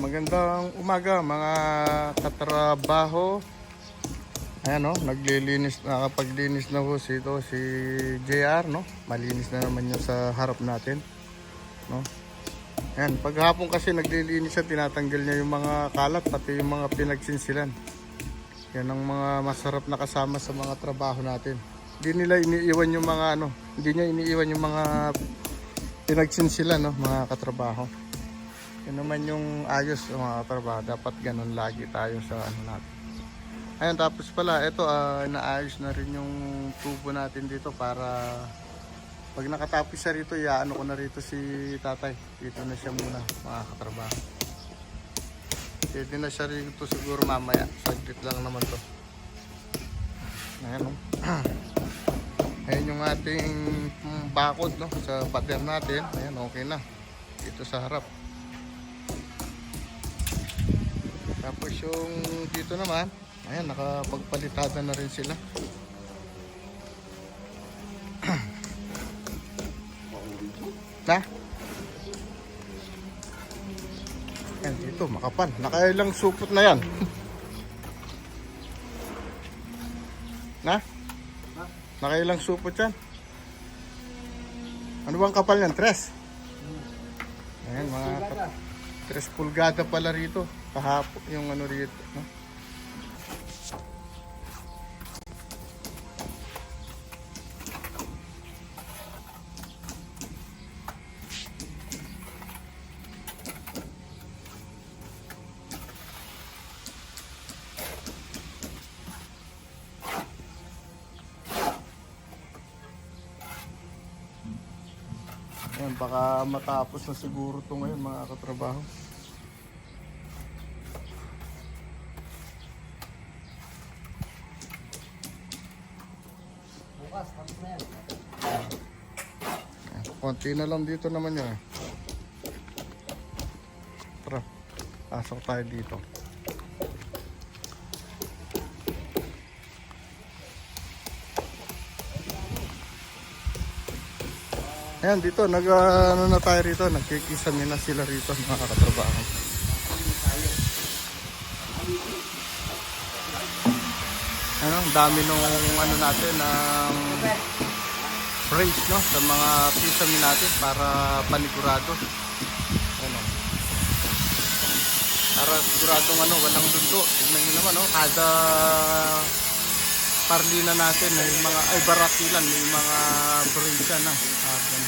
Magandang umaga mga katrabaho. Ayan no, naglilinis, nakapaglinis na ho si, ito, si JR, no? Malinis na naman yung sa harap natin, no? Ayan, paghapon kasi naglilinis siya, tinatanggal niya yung mga kalat, pati yung mga pinagsinsilan. Yan ang mga masarap na kasama sa mga trabaho natin. Hindi nila iniiwan yung mga ano, hindi niya iniiwan yung mga pinagsinsilan, no? Mga katrabaho. Yan naman yung ayos ng mga trabaho. Dapat ganun lagi tayo sa ano natin. Ayun, tapos pala, ito, ah, naayos na rin yung tubo natin dito para pag nakatapos siya rito, iaano ko na rito si tatay. Dito na siya muna, mga katrabaho. Pwede na siya rito siguro mamaya. Saglit lang naman to. Ayan, oh. Ayan yung ating bakod, no? Sa pader natin. Ayan, okay na. Dito sa harap. Tapos yung dito naman, ayan, nakapagpalitada na rin sila. na? Ayan, dito, makapal. Nakailang supot na yan. na? Nakailang supot yan. Ano bang kapal yan? Tres? Ayan, mga Tres pulgada pala rito. Kahapon yung ano rito. No? Baka matapos na siguro to ngayon mga katrabaho. Konti na lang dito naman yun. Tara, pasok tayo dito. Ayan, dito, nag, ah, ano na tayo rito, nagkikisami na sila rito, mga katrabaho. Ano, dami nung ano natin, ng brace, no, sa mga pisami natin para panigurado. Ano, para siguradong ano, walang dundo. Tignan nyo naman, no, kada parlina natin, may mga, ay barakilan, may mga brace yan, na, ah, ganun,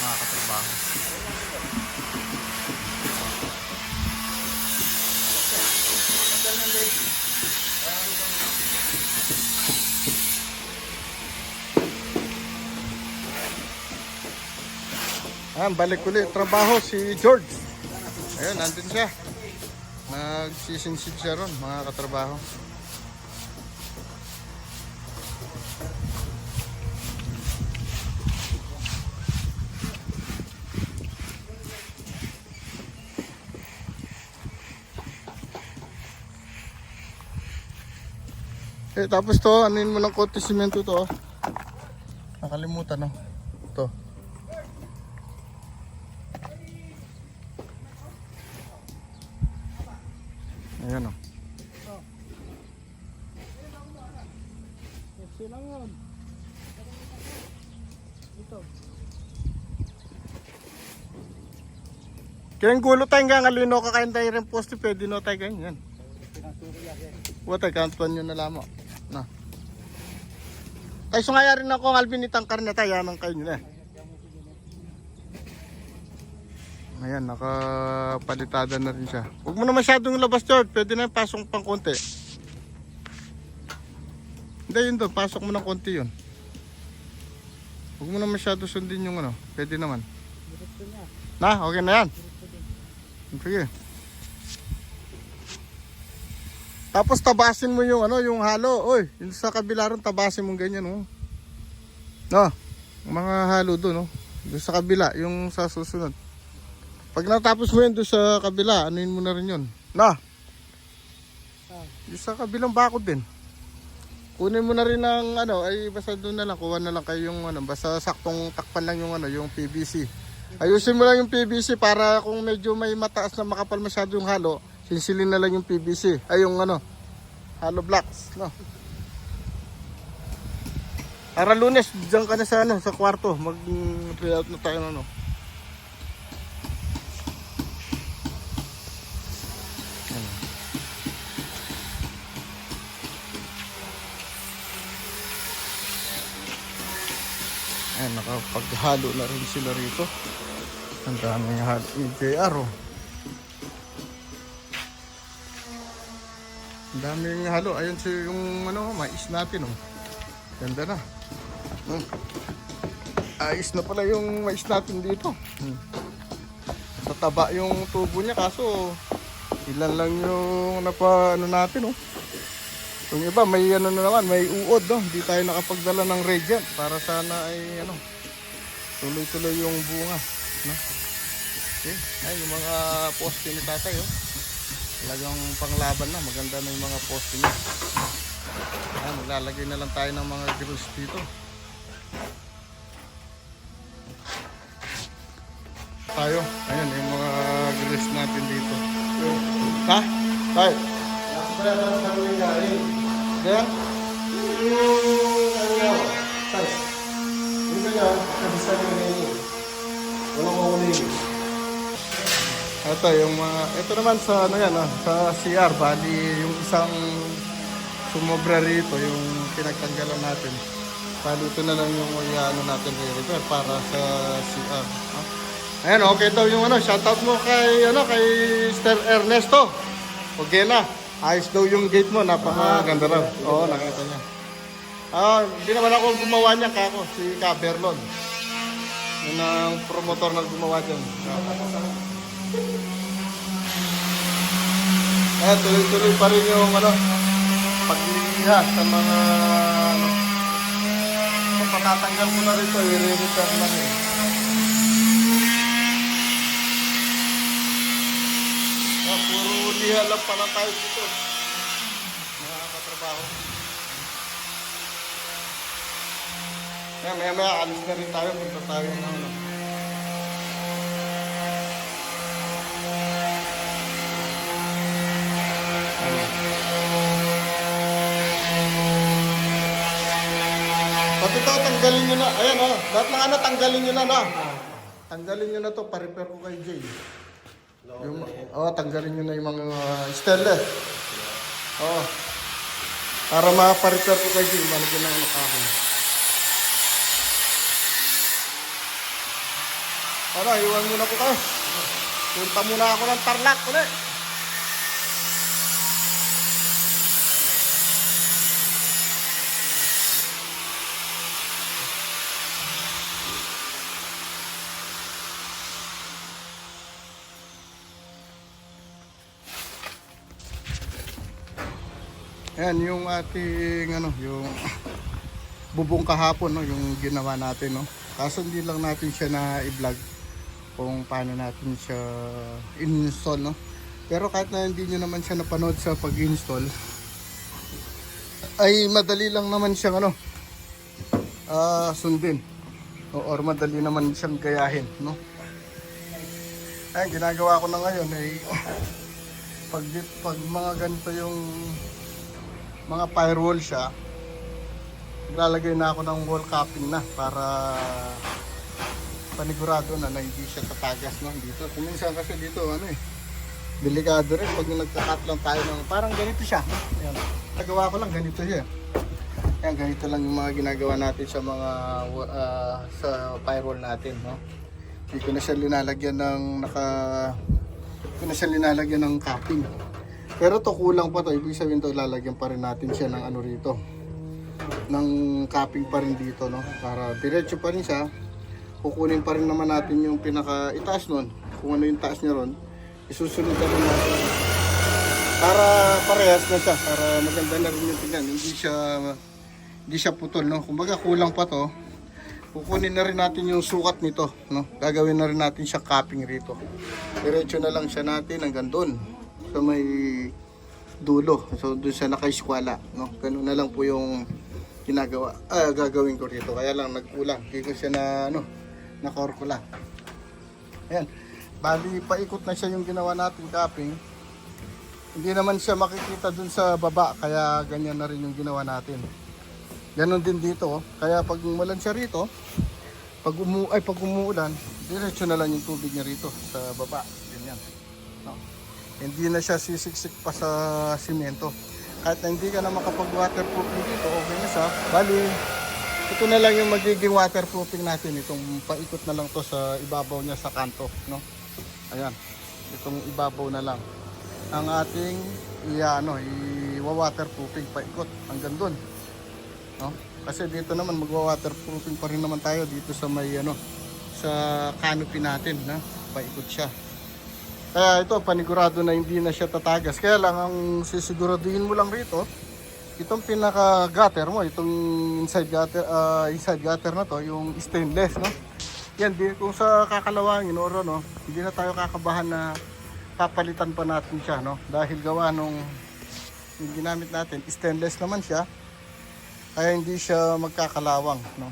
mga katrabaho. Ayan, balik ulit. Trabaho si George. Ayun, nandun siya. Nagsisinsid siya ron, mga katrabaho. Eh, tapos to, anuin mo ng konti simento to. oh. Nakalimutan, no? To. Ayan, oh. Kasi lang yun. Ito. Kaya gulo tayo nga ngalino ka kain tayo rin poste, pwede no tayo ganyan. Yan. Wata, kantuan nyo na lamang. Na. Ay, sungaya rin ako ng albinitang karne tayo, yaman kayo nyo na. Ayan, nakapalitada na rin siya. Huwag mo na masyadong labas, George. Pwede na yung pasok pang konti. Hindi, yun doon. Pasok mo ng konti yun. Huwag mo na masyado sundin yung ano. Pwede naman. Na, okay na yan. Sige. Tapos tabasin mo yung ano, yung halo. Oy, yung sa kabila ron tabasin mo ganyan, oh. No. Mga halo doon, oh. Doon sa kabila, yung sa susunod. Pag natapos mo yun doon sa kabila, anuin mo na rin yun. Na. Ah. Yung sa kabilang bakod din. Kunin mo na rin ng ano, ay basta doon na lang, kuha na lang kayo yung ano, basta saktong takpan lang yung ano, yung PVC. Ayusin mo lang yung PVC para kung medyo may mataas na makapal masyado yung halo, sinsilin na lang yung PVC. Ay yung ano, hollow blocks, no. Para lunes, diyan ka na sa ano, sa kwarto, mag-layout na tayo ano. Ayan, nakapaghalo na rin sila rito. Ang daming halo ni JR oh. Ang daming halo. Ayun si yung ano, mais natin oh. Ganda na. Hmm. Ayos na pala yung mais natin dito. Hmm. Sa taba yung tubo niya kaso ilan lang yung napa ano natin oh. Yung iba may ano na naman, may uod no. Hindi tayo nakapagdala ng radiant para sana ay ano tuloy-tuloy yung bunga, no? Okay, ay yung mga poste ni tatay oh. Talagang panglaban na, maganda na yung mga poste niya. Ah, maglalagay na lang tayo ng mga grills dito. Tayo, ayun yung mga grills natin dito. Ha? Tayo. Kaya? Ito yung mga, ito naman sa ano yan ah, sa CR, bali yung isang sumobra rito, yung pinagtanggalan natin. Bali ito na lang yung ano natin i-repair para sa CR. ah. Ayan, okay daw yung ano, shoutout mo kay ano kay Sir Ernesto. Okay na. Ayos daw yung gate mo, napakaganda raw. Oo, nakita niya. Ah, hindi naman ako gumawa niya kako, si Caberlon. Yun ang promotor na gumawa dyan. Eh, tuloy-tuloy pa rin yung ano, pagliha sa mga ano. So, patatanggal ko na rin ito, i-repair lang eh. Ah, puro liha lang pala tayo dito. Mga katrabaho. Kaya maya maya alis na rin tayo, punta tayo ng ano. Pati ito, tanggalin nyo na. Ayan o, lahat ng ano, tanggalin nyo na na. Tanggalin nyo na to, pa-repair ko kay Jay. Yung, oh, tanggalin nyo na yung mga uh, stainless. Oo. Para ma-repair ko kay Jay, malagyan ng ano. Ano, iwan muna ko kayo. Punta muna ako ng Tarlac ulit. Ayan, yung ating ano, yung bubong kahapon, no, yung ginawa natin, no. Kaso hindi lang natin siya na i-vlog kung paano natin siya install, no. Pero kahit na hindi nyo naman siya napanood sa pag-install, ay madali lang naman siyang ano, ah sundin. O, or madali naman siyang gayahin, no. Ay, ginagawa ko na ngayon ay pag, pag mga ganito yung mga firewall siya, lalagay na ako ng wall capping na para panigurado na na hindi siya tatagas no dito. Kuminsan kasi dito ano eh, delikado rin pag nagkakat lang tayo ng parang ganito siya. Ayan. Nagawa ko lang ganito siya. Ayan, ganito lang yung mga ginagawa natin sa mga ah, sa firewall natin, no. Hindi ko na siya linalagyan ng naka hindi na siya linalagyan ng capping. Pero to kulang pa to, ibig sabihin to lalagyan pa rin natin siya ng ano rito. Ng capping pa rin dito, no? Para diretso pa rin siya. Kukunin pa rin naman natin yung pinaka itaas nun. Kung ano yung taas niya ron, isusunod na rin natin. Para parehas na siya, para maganda na rin yung tingnan. Hindi siya hindi siya putol, no? Kumbaga kulang pa to. Kukunin na rin natin yung sukat nito, no? Gagawin na rin natin siya capping rito. Diretso na lang siya natin hanggang doon sa may dulo. So doon sa nakaiskwala, no? Ganun na lang po yung ginagawa, ah, gagawin ko rito. Kaya lang nagkulang. Hindi ko siya na ano, nakorkula. Ayan. Bali, paikot na siya yung ginawa natin capping. Hindi naman siya makikita dun sa baba, kaya ganyan na rin yung ginawa natin. Ganon din dito, oh. kaya pag umulan siya rito, pag umu ay pag umuulan, diretso na lang yung tubig niya rito sa baba. Ganyan. No? Hindi na siya sisiksik pa sa simento. Kahit na hindi ka na makapag-waterproofing dito, okay na siya. Bali, ito na lang yung magiging waterproofing natin. Itong paikot na lang to sa ibabaw niya sa kanto. No? Ayan. Itong ibabaw na lang. Ang ating i ano, i-waterproofing paikot hanggang doon. No? Kasi dito naman magwa-waterproofing pa rin naman tayo dito sa may ano sa canopy natin na paikot siya. Kaya ito panigurado na hindi na siya tatagas. Kaya lang ang sisiguraduhin mo lang rito itong pinaka gutter mo, itong inside gutter ah, inside gutter na to, yung stainless, no? Yan di kung sa kakalawangin or ano, hindi na tayo kakabahan na papalitan pa natin siya, no? Dahil gawa nung yung ginamit natin, stainless naman siya. Kaya hindi siya magkakalawang, no?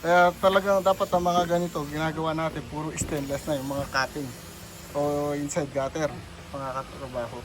Kaya talagang dapat ang mga ganito, ginagawa natin puro stainless na yung mga capping o inside gutter, mga katrabaho.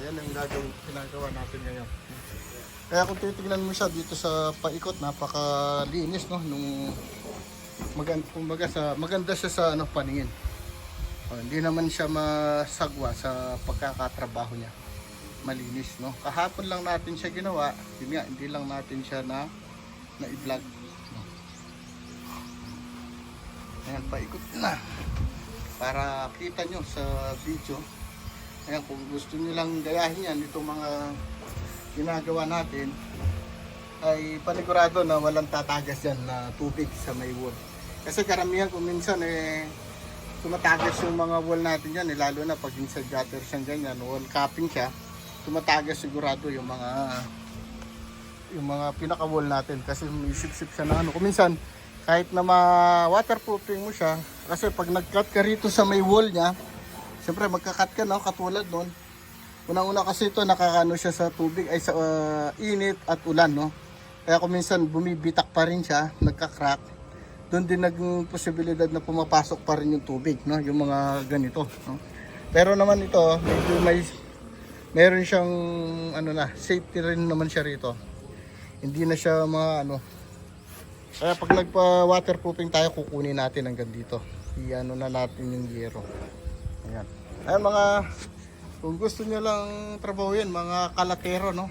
Ayan ang gagawin, ginagawa natin ngayon. Kaya kung titignan mo siya dito sa paikot, napakalinis no nung maganda, kumbaga sa maganda siya sa ano paningin. O, hindi naman siya masagwa sa pagkakatrabaho niya. Malinis no. Kahapon lang natin siya ginawa, yun nga, hindi lang natin siya na na i-vlog. No? Ayan, paikot na. Para kita nyo sa video Ayan, kung gusto nyo lang gayahin yan, itong mga ginagawa natin, ay panigurado na walang tatagas yan na tubig sa may wall. Kasi karamihan kung minsan eh, tumatagas yung mga wall natin yan, eh, lalo na pag inside gutter siyang ganyan, wall capping siya, tumatagas sigurado yung mga yung mga pinaka wall natin kasi may sip-sip siya na ano. Kung minsan, kahit na ma-waterproofing mo siya, kasi pag nag-cut ka rito sa may wall niya, Siyempre magkakat ka no, katulad nun. Unang-una kasi ito nakakano siya sa tubig ay sa uh, init at ulan no. Kaya kung minsan bumibitak pa rin siya, nagka-crack. Doon din naging posibilidad na pumapasok pa rin yung tubig no, yung mga ganito no. Pero naman ito, medyo may meron siyang ano na, safety rin naman siya rito. Hindi na siya mga ano. Kaya pag nagpa-waterproofing tayo, kukunin natin hanggang dito. Iano na natin yung yero. Ayan. Ayan mga, kung gusto nyo lang trabahuin, mga kalatero, no?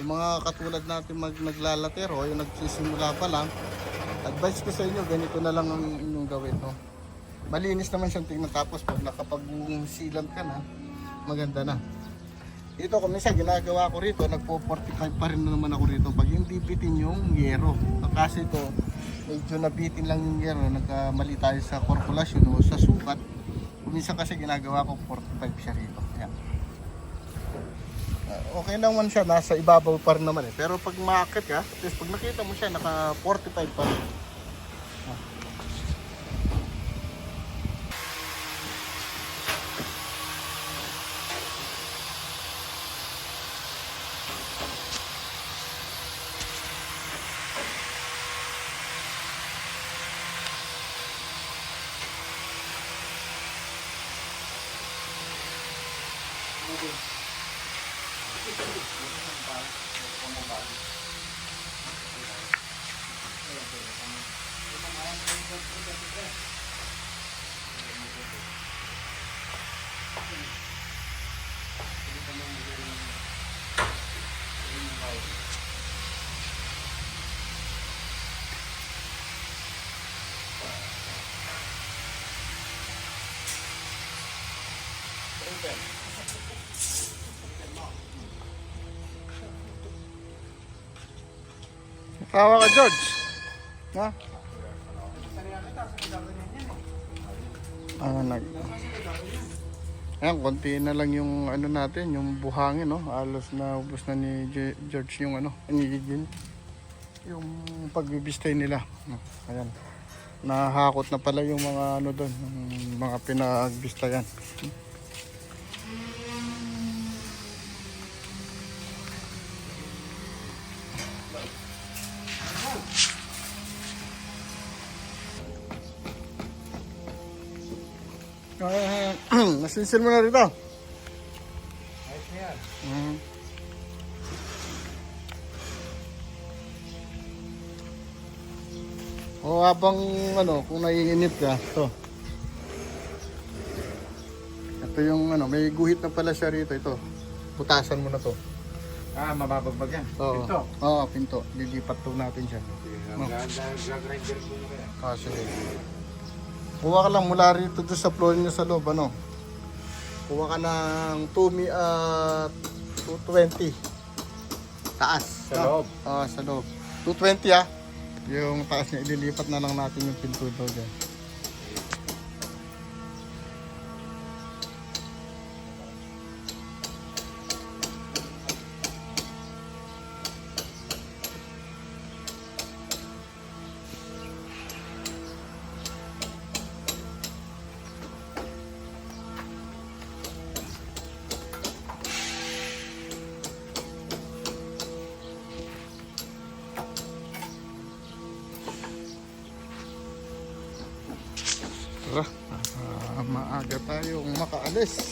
Yung mga katulad natin mag naglalatero, yung nagsisimula pa lang, advice ko sa inyo, ganito na lang ang inyong gawin, no? Malinis naman siyang tingnan, tapos pag nakapag-sealant ka na, maganda na. Ito, kung minsan ginagawa ko rito, nagpo-45 pa rin naman ako rito pag hindi bitin yung yero. Kasi ito, medyo nabitin lang yung yero, nagkamali tayo sa korpulasyon o sa sukat. Minsan kasi ginagawa ko 45 siya rito. Ayan. Ah, okay naman siya, nasa ibabaw pa rin naman eh. Pero pag makakit ka, pag nakita mo siya, naka 45 pa rin. open. Tawa ka, George. Ha? Ah, nag... Ayan, konti na lang yung ano natin, yung buhangin, no? Alos na ubos na ni George yung ano, ni Jin. Yung pagbibistay nila. Ayan. Nahakot na pala yung mga ano doon, yung mga pinagbistayan. nasinsil mo na rito. Ayos na yan. Mm. O habang ano, kung naiinip ka, to. Ito yung ano, may guhit na pala siya rito, ito. Putasan mo na to. Ah, mababagbag yan. Oo. Ito. Oo, pinto. Lilipat to natin siya. Gag-grinder ko na kaya. Ah, sige. Kuha ka lang mula rito doon sa floor niya sa loob, ano? Kuha ka ng 2 mi at 220. Taas. Sa no? loob? Oo, sa loob. 220 ah. Yung taas niya, ililipat na lang natin yung pinto daw dyan. Tayong makaalis.